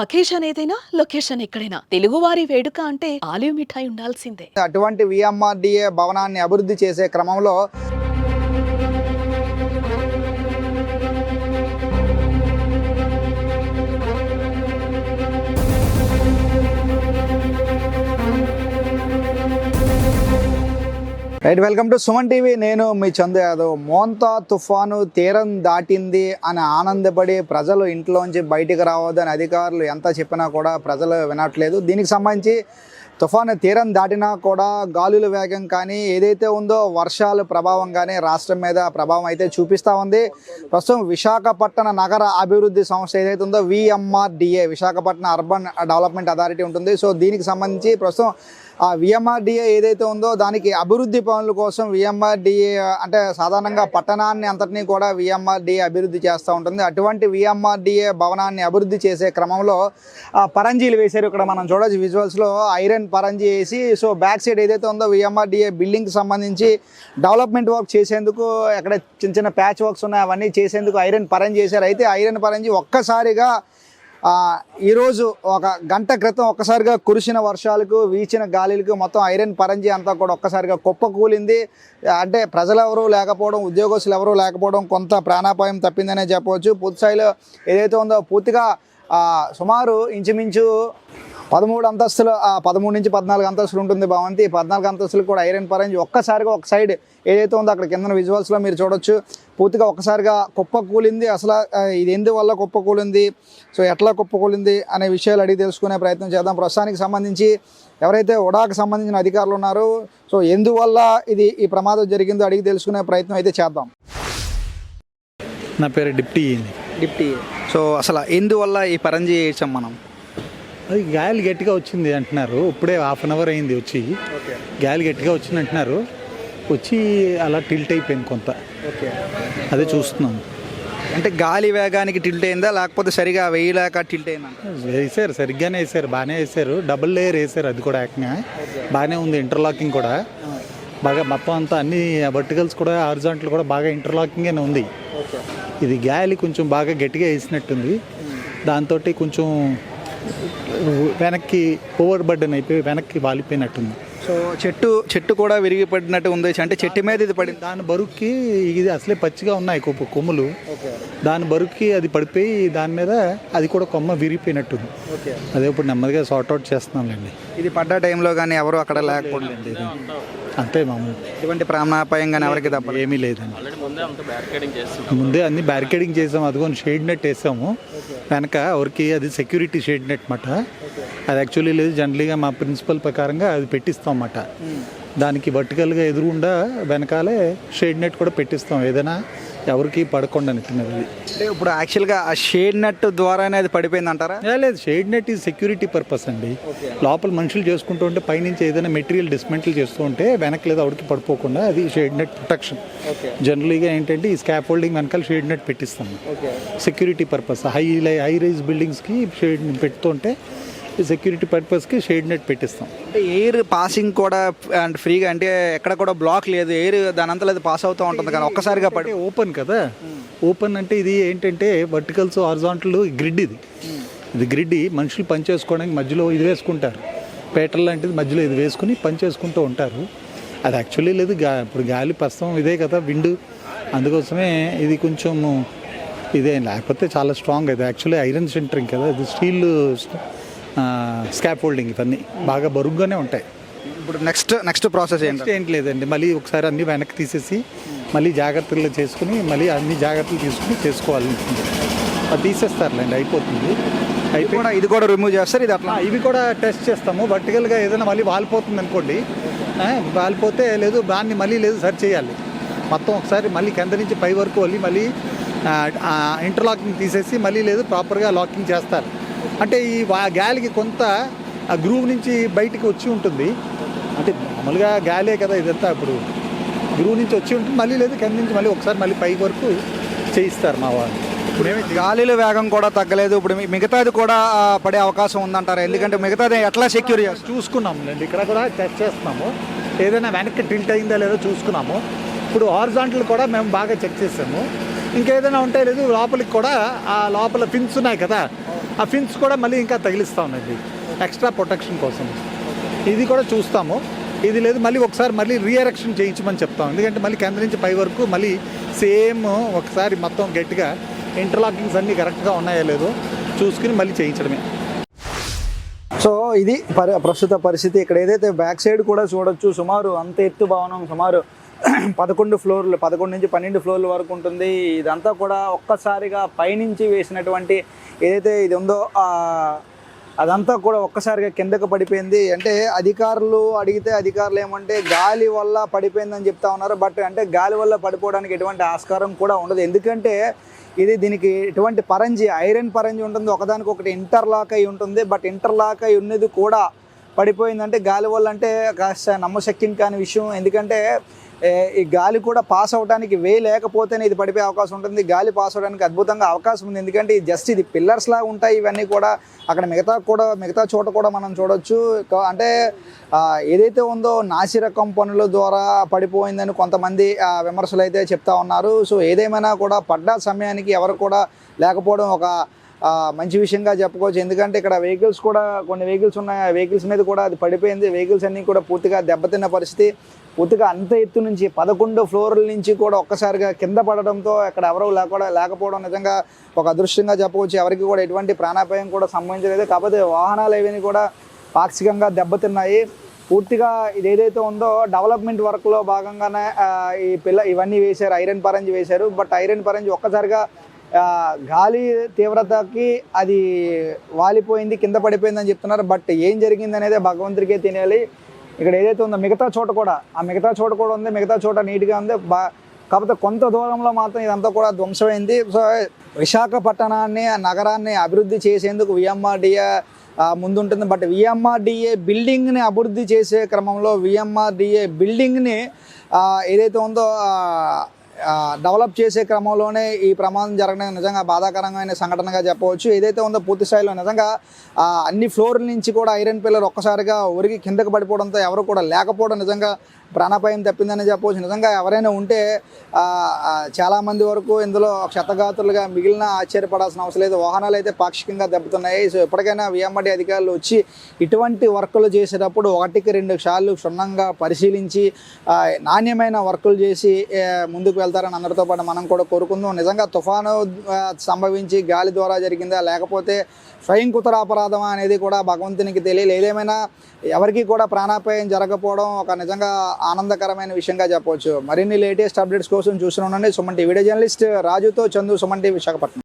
Occasion ఏదైనా location ఎక్కడైనా. తెలుగువారి వేడుక అంటే ఆలివ్ మిఠాయి ఉండాల్సిందే. అటువంటి విఎంఆర్డిఏ భవనాన్ని అభివృద్ధి చేసే క్రమంలో right welcome to Suman TV. నేను మీ చందు యాదవ్. మోంతా తుఫాను తీరం దాటింది అని ఆనందపడి ప్రజలు ఇంట్లోంచి బయటికి రావద్దని అధికారులు ఎంత చెప్పినా కూడా ప్రజలు వినట్లేదు. దీనికి సంబంధించి తుఫాను తీరం దాటినా కూడా గాలుల వేగం కానీ ఏదైతే ఉందో వర్షాల ప్రభావం కానీ రాష్ట్రం మీద ప్రభావం అయితే చూపిస్తూ ఉంది. ప్రస్తుతం విశాఖపట్నం నగర అభివృద్ధి సంస్థ ఏదైతే ఉందో VMRDA Visakhapatnam urban development authority ఉంటుంది. సో దీనికి సంబంధించి ప్రస్తుతం ఆ విఎంఆర్డిఏ ఏదైతే ఉందో దానికి అభివృద్ధి పనులు కోసం విఎంఆర్డిఏ అంటే సాధారణంగా పట్టణాన్ని అంతటినీ కూడా విఎంఆర్డిఏ అభివృద్ధి చేస్తూ ఉంటుంది. అటువంటి విఎంఆర్డిఏ భవనాన్ని అభివృద్ధి చేసే క్రమంలో పరంజీలు వేశారు ఇక్కడ మనం చూడవచ్చు విజువల్స్లో ఐరన్ పరంజీ వేసి సో బ్యాక్ సైడ్ ఏదైతే ఉందో విఎంఆర్డిఏ బిల్డింగ్కి సంబంధించి డెవలప్మెంట్ వర్క్ చేసేందుకు అక్కడ చిన్న చిన్న ప్యాచ్ వర్క్స్ ఉన్నాయి అవన్నీ చేసేందుకు ఐరన్ పరంజీ చేశారు అయితే ఐరన్ పరంజీ ఒక్కసారిగా ఈరోజు ఒక గంట క్రితం ఒక్కసారిగా కురిసిన వర్షాలకు వీచిన గాలిలకు మొత్తం ఐరన్ పరంజి అంతా కూడా ఒక్కసారిగా కుప్ప కూలింది. అంటే ప్రజలు లేకపోవడం ఉద్యోగస్తులు ఎవరూ లేకపోవడం కొంత ప్రాణాపాయం తప్పిందనే చెప్పవచ్చు. పూర్తి స్థాయిలో ఏదైతే ఉందో పూర్తిగా సుమారు ఇంచుమించు పదమూడు అంతస్తులు ఆ, పదమూడు నుంచి పద్నాలుగు అంతస్తులు ఉంటుంది భవంతి. ఈ పద్నాలుగు అంతస్తులు కూడా ఐరన్ పరంజి ఒక్కసారిగా ఒక సైడ్ ఏదైతే ఉందో అక్కడ కింద విజువల్స్లో మీరు చూడొచ్చు. పూర్తిగా ఒక్కసారిగా కుప్ప కూలింది. అసలు ఇది ఎందువల్ల కుప్ప కూలింది? సో ఎట్లా కుప్ప కూలింది అనే విషయాలు అడిగి తెలుసుకునే ప్రయత్నం చేద్దాం. ప్రస్తుతానికి సంబంధించి ఎవరైతే ఉడాకు సంబంధించిన అధికారులు ఉన్నారో సో ఎందువల్ల ఇది ఈ ప్రమాదం జరిగిందో అడిగి తెలుసుకునే ప్రయత్నం అయితే చేద్దాం. నా పేరు డిప్టీ. డిప్టీ. సో అసలు ఎందువల్ల ఈ పరంజి వేసాం మనం? అది గాలి గట్టిగా వచ్చింది అంటున్నారు. ఇప్పుడే హాఫ్ అన్ అవర్ అయింది వచ్చి. గాలి గట్టిగా వచ్చింది అంటున్నారు. వచ్చి అలా టిల్ట్ అయిపోయింది కొంత. అదే చూస్తున్నాం. అంటే గాలి వేగానికి టిల్ట్ అయిందా? లేకపోతే సరిగా వేయలేక టిల్ట్ అయిందంట వేసారు సరిగ్గానే వేసారు బాగానే వేసారు డబుల్ లేయర్ వేసారు అది కూడా ఏకంగా. బాగానే ఉంది ఇంటర్లాకింగ్ కూడా. బాగా మొత్తం అంతా అన్ని వర్టికల్స్ కూడా హారిజాంటల్ కూడా బాగా ఇంటర్లాకింగ్గానే ఉంది. ఓకే. ఇది గాలి కొంచెం బాగా గట్టిగా వేసినట్టుంది. దాంతో కొంచెం వెనక్కి ఓవర్ బర్డన్ అయిపోయి వెనక్కి వాలిపోయినట్టుంది. సో చెట్టు చెట్టు కూడా విరిగి పడినట్టు ఉంది. అంటే చెట్టు మీద ఇది పడింది దాని బరువుకి ఇది అసలే పచ్చిగా ఉన్నాయి కొమ్ము కొమ్ములు. దాని బరువుకి అది పడిపోయి దాని మీద అది కూడా కొమ్మ విరిగిపోయినట్టుంది. అదే ఇప్పుడు నెమ్మదిగా సార్ట్ అవుట్ చేస్తున్నాంలేండి. ఇది పడ్డ టైంలో కానీ ఎవరు అక్కడ లేకపోవడం ఇది. అంతే మామూలు. ఎటువంటి ప్రాణాపాయం కానీ ఎవరికి తప్ప ఏమీ లేదండి. ముందే అన్ని బ్యారికేడింగ్ చేసాము అదిగోని షేడ్ నెట్ వేసాము. వెనక ఎవరికి అది సెక్యూరిటీ షేడ్ నెట్ మాట. అది యాక్చువల్లీ లేదు జనరలీగా మా ప్రిన్సిపల్ ప్రకారంగా అది పెట్టిస్తాం అన్నమాట దానికి వర్టికల్గా ఎదురుగుండా వెనకాలే షేడ్ నెట్ కూడా పెట్టిస్తాం. ఏదైనా ఎవరికి పడకుండా అది. అంటే ఇప్పుడు యాక్చువల్గా ఆ షేడ్ నెట్ ద్వారానే అది పడిపోయింది అంటారా? లేదు షేడ్ నెట్ ఈ సెక్యూరిటీ పర్పస్ అండి. లోపల మనుషులు చేసుకుంటూ ఉంటే పైనుంచి ఏదైనా మెటీరియల్ డిస్మెంటల్ చేస్తూ ఉంటే వెనక లేదా అవుడికి పడిపోకుండా అది షేడ్ నెట్ ప్రొటెక్షన్ జనరల్గా ఏంటంటే ఈ స్కాప్ హోల్డింగ్ వెనకాల shade net పెట్టిస్తాము. Security purpose high high rise బిల్డింగ్స్కి shade పెడుతుంటే సెక్యూరిటీ పర్పస్కి షేడ్ నెట్ పెట్టిస్తాం. అంటే ఎయిర్ పాసింగ్ కూడా అండ్ ఫ్రీగా అంటే ఎక్కడ కూడా బ్లాక్ లేదు ఎయిర్ దాని అంతా లేదు పాస్ అవుతూ ఉంటుంది కానీ ఒక్కసారిగా పడి ఓపెన్ కదా. ఓపెన్ అంటే ఇది ఏంటంటే వర్టికల్స్ హారిజాంటల్ గ్రిడ్ ఇది. ఇది గ్రిడ్ మనుషులు పని చేసుకోవడానికి మధ్యలో ఇది వేసుకుంటారు. పేటల్ లాంటిది మధ్యలో ఇది వేసుకుని పని చేసుకుంటూ ఉంటారు. అది యాక్చువల్లీ లేదు గా ఇప్పుడు గాలి ప్రస్తుతం ఇదే కదా విండ్. అందుకోసమే ఇది కొంచెం ఇదే లేకపోతే చాలా స్ట్రాంగ్ అది యాక్చువల్లీ ఐరన్ సెంటరింగ్ కదా ఇది స్టీల్ స్కాప్ హోల్డింగ్ ఇవన్నీ బాగా బరుగ్గానే ఉంటాయి. ఇప్పుడు నెక్స్ట్ నెక్స్ట్ ప్రాసెస్ ఏంటి? నెక్స్ట్ ఏంటి లేదండి. మళ్ళీ ఒకసారి అన్ని వెనక్కి తీసేసి మళ్ళీ జాగ్రత్తలు చేసుకుని మళ్ళీ అన్ని జాగ్రత్తలు తీసుకుని చేసుకోవాలి. అది తీసేస్తారులేండి అయిపోతుంది. అయిపోయి కూడా ఇది కూడా రిమూవ్ చేస్తారు ఇది అట్లా? ఇవి కూడా టెస్ట్ చేస్తాము. వర్టికల్గా ఏదైనా మళ్ళీ వాలిపోతుంది అనుకోండి ఆ, వాలిపోతే లేదు దాన్ని మళ్ళీ లేదు సరి చేయాలి. మొత్తం ఒకసారి మళ్ళీ కింద నుంచి పై వరకు వెళ్ళి మళ్ళీ ఇంటర్లాకింగ్ తీసేసి మళ్ళీ లేదు ప్రాపర్గా లాకింగ్ చేస్తారు. అంటే ఈ గాలికి కొంత ఆ గ్రూవ్ నుంచి బయటికి వచ్చి ఉంటుంది. అంటే మామూలుగా గాలే కదా ఇదంతా ఇప్పుడు. గ్రూవ్ నుంచి వచ్చి ఉంటుంది. మళ్ళీ లేదు కింద నుంచి మళ్ళీ ఒకసారి మళ్ళీ పై వరకు చేయిస్తారు మా వాళ్ళు. ఇప్పుడు ఏమి గాలిలో వేగం కూడా తగ్గలేదు. ఇప్పుడు మిగతాది కూడా పడే అవకాశం ఉందంటారా? ఎందుకంటే మిగతాది ఎట్లా సెక్యూర్ చేస్తారు? చూసుకున్నాము అండి ఇక్కడ కూడా టెస్ట్ చేస్తున్నాము. ఏదైనా వెనక్కి టిల్ట్ అయిందా లేదో చూసుకున్నాము. ఇప్పుడు హారిజాంటల్ కూడా మేము బాగా చెక్ చేసాము. ఇంకేదైనా ఉంటే లేదు లోపలికి కూడా ఆ లోపల ఫిన్స్ ఉన్నాయి కదా ఆ ఫిన్స్ కూడా మళ్ళీ ఇంకా తగిలిస్తా ఉన్నది ఎక్స్ట్రా ప్రొటెక్షన్ కోసం. ఇది కూడా చూస్తాము. ఇది లేదు మళ్ళీ ఒకసారి మళ్ళీ రీఎరక్షన్ చేయించమని చెప్తాం. ఎందుకంటే మళ్ళీ కింద నుంచి పై వరకు మళ్ళీ సేమ్ ఒకసారి మొత్తం గట్టిగా ఇంటర్లాకింగ్స్ అన్నీ కరెక్ట్గా ఉన్నాయో లేదో చూసుకుని మళ్ళీ చేయించడమే. సో ఇది పరి ప్రస్తుత పరిస్థితి. ఇక్కడ ఏదైతే బ్యాక్ సైడ్ కూడా చూడొచ్చు సుమారు అంత ఎత్తు భవనం సుమారు పదకొండు ఫ్లోర్లు పదకొండు నుంచి పన్నెండు ఫ్లోర్ల వరకు ఉంటుంది. ఇదంతా కూడా ఒక్కసారిగా పైనుంచి వేసినటువంటి ఏదైతే ఇది ఉందో అదంతా కూడా ఒక్కసారిగా కిందకు పడిపోయింది. అంటే అధికారులు అడిగితే అధికారులు ఏమంటే గాలి వల్ల పడిపోయిందని చెప్తా ఉన్నారు. బట్ అంటే గాలి వల్ల పడిపోవడానికి ఎటువంటి ఆస్కారం కూడా ఉండదు. ఎందుకంటే ఇది దీనికి ఎటువంటి పరంజి ఐరన్ పరంజి ఉంటుంది. ఒకదానికి ఒకటి ఇంటర్లాక్ అయి ఉంటుంది. బట్ ఇంటర్లాక్ అయి ఉన్నది కూడా పడిపోయిందంటే గాలి వల్ల అంటే కాస్త నమ్మశక్యం కాని విషయం. ఎందుకంటే ఈ గాలి కూడా పాస్ అవడానికి వే లేకపోతేనే ఇది పడిపోయే అవకాశం ఉంటుంది. గాలి పాస్ అవడానికి అద్భుతంగా అవకాశం ఉంది. ఎందుకంటే ఇది జస్ట్ ఇది పిల్లర్స్ లాగా ఉంటాయి. ఇవన్నీ కూడా అక్కడ మిగతా కూడా మిగతా చోట కూడా మనం చూడొచ్చు. అంటే ఏదైతే ఉందో నాసిరకం పనుల ద్వారా పడిపోయిందని కొంతమంది విమర్శలు అయితే చెప్తా ఉన్నారు. సో ఏదేమైనా కూడా పడ్డ సమయానికి ఎవరు కూడా లేకపోవడం ఒక మంచి విషయంగా చెప్పుకోవచ్చు. ఎందుకంటే ఇక్కడ వెహికల్స్ కూడా కొన్ని వెహికల్స్ ఉన్నాయి. ఆ వెహికల్స్ మీద కూడా అది పడిపోయింది. వెహికల్స్ అన్నీ కూడా పూర్తిగా దెబ్బతిన్న పరిస్థితి. పూర్తిగా అంత ఎత్తు నుంచి పదకొండు ఫ్లోర్ల నుంచి కూడా ఒక్కసారిగా కింద పడడంతో అక్కడ ఎవరూ లేకుండా లేకపోవడం నిజంగా ఒక అదృష్టంగా చెప్పవచ్చు. ఎవరికి కూడా ఎటువంటి ప్రాణాపాయం కూడా సంభవించలేదు. కాకపోతే వాహనాలు ఏవన్నీ కూడా పాక్షికంగా దెబ్బతిన్నాయి. పూర్తిగా ఇది ఏదైతే ఉందో డెవలప్మెంట్ వర్క్లో భాగంగానే ఈ పిల్ల ఇవన్నీ వేశారు. ఐరన్ పరంజి వేశారు. బట్ ఐరన్ పరంజి ఒక్కసారిగా గాలి తీవ్రతకి అది వాలిపోయింది కింద పడిపోయిందని చెప్తున్నారు. బట్ ఏం జరిగింది అనేది భగవంతుడికే తెలియాలి. ఇక్కడ ఏదైతే ఉందో మిగతా చోట కూడా ఆ మిగతా చోట కూడా ఉంది మిగతా చోట నీట్గా ఉంది బా కాకపోతే కొంత దూరంలో మాత్రం ఇదంతా కూడా ధ్వంసమైంది. సో విశాఖపట్టణాన్ని ఆ నగరాన్ని అభివృద్ధి చేసేందుకు విఎంఆర్డిఏ ముందుంటుంది. బట్ విఎంఆర్డిఏ బిల్డింగ్ని అభివృద్ధి చేసే క్రమంలో విఎంఆర్డిఏ బిల్డింగ్ని ఏదైతే ఉందో డెవలప్ చేసే క్రమంలోనే ఈ ప్రమాదం జరగడం నిజంగా బాధాకరమైన సంఘటనగా చెప్పవచ్చు. ఏదైతే ఉందో పూర్తి స్థాయిలో నిజంగా అన్ని ఫ్లోర్ల నుంచి కూడా ఐరన్ పిల్లర్ ఒక్కసారిగా ఒరిగి కిందకు పడిపోవడంతో ఎవరు కూడా లేకపోవడం నిజంగా ప్రాణాపాయం తప్పిందని చెప్పవచ్చు. నిజంగా ఎవరైనా ఉంటే చాలామంది వరకు ఇందులో క్షతగాతులుగా మిగిలిన ఆశ్చర్యపడాల్సిన అవసరం లేదు. వాహనాలు అయితే పాక్షికంగా దెబ్బతున్నాయి. సో ఎప్పటికైనా విఎంఆర్డి అధికారులు వచ్చి ఇటువంటి వర్కులు చేసేటప్పుడు ఒకటికి రెండు సార్లు క్షుణ్ణంగా పరిశీలించి నాణ్యమైన వర్కులు చేసి ముందుకు వెళ్తారని అందరితో పాటు మనం కూడా కోరుకుందాం. నిజంగా తుఫాను సంభవించి గాలి ద్వారా జరిగిందా లేకపోతే స్వయంకృతర అపరాధమా అనేది కూడా భగవంతునికి తెలియలేదు. ఏదేమైనా ఎవరికి కూడా ప్రాణాపాయం జరగకపోవడం ఒక నిజంగా ఆనందకరమైన విషయంగా చెప్పవచ్చు. మరిన్ని లేటెస్ట్ అప్డేట్స్ కోసం చూస్తూనే ఉండండి. సుమన్ టీవీ. వీడియో జర్నలిస్ట్ రాజుతో చందు సుమన్ టీవీ విశాఖపట్నం.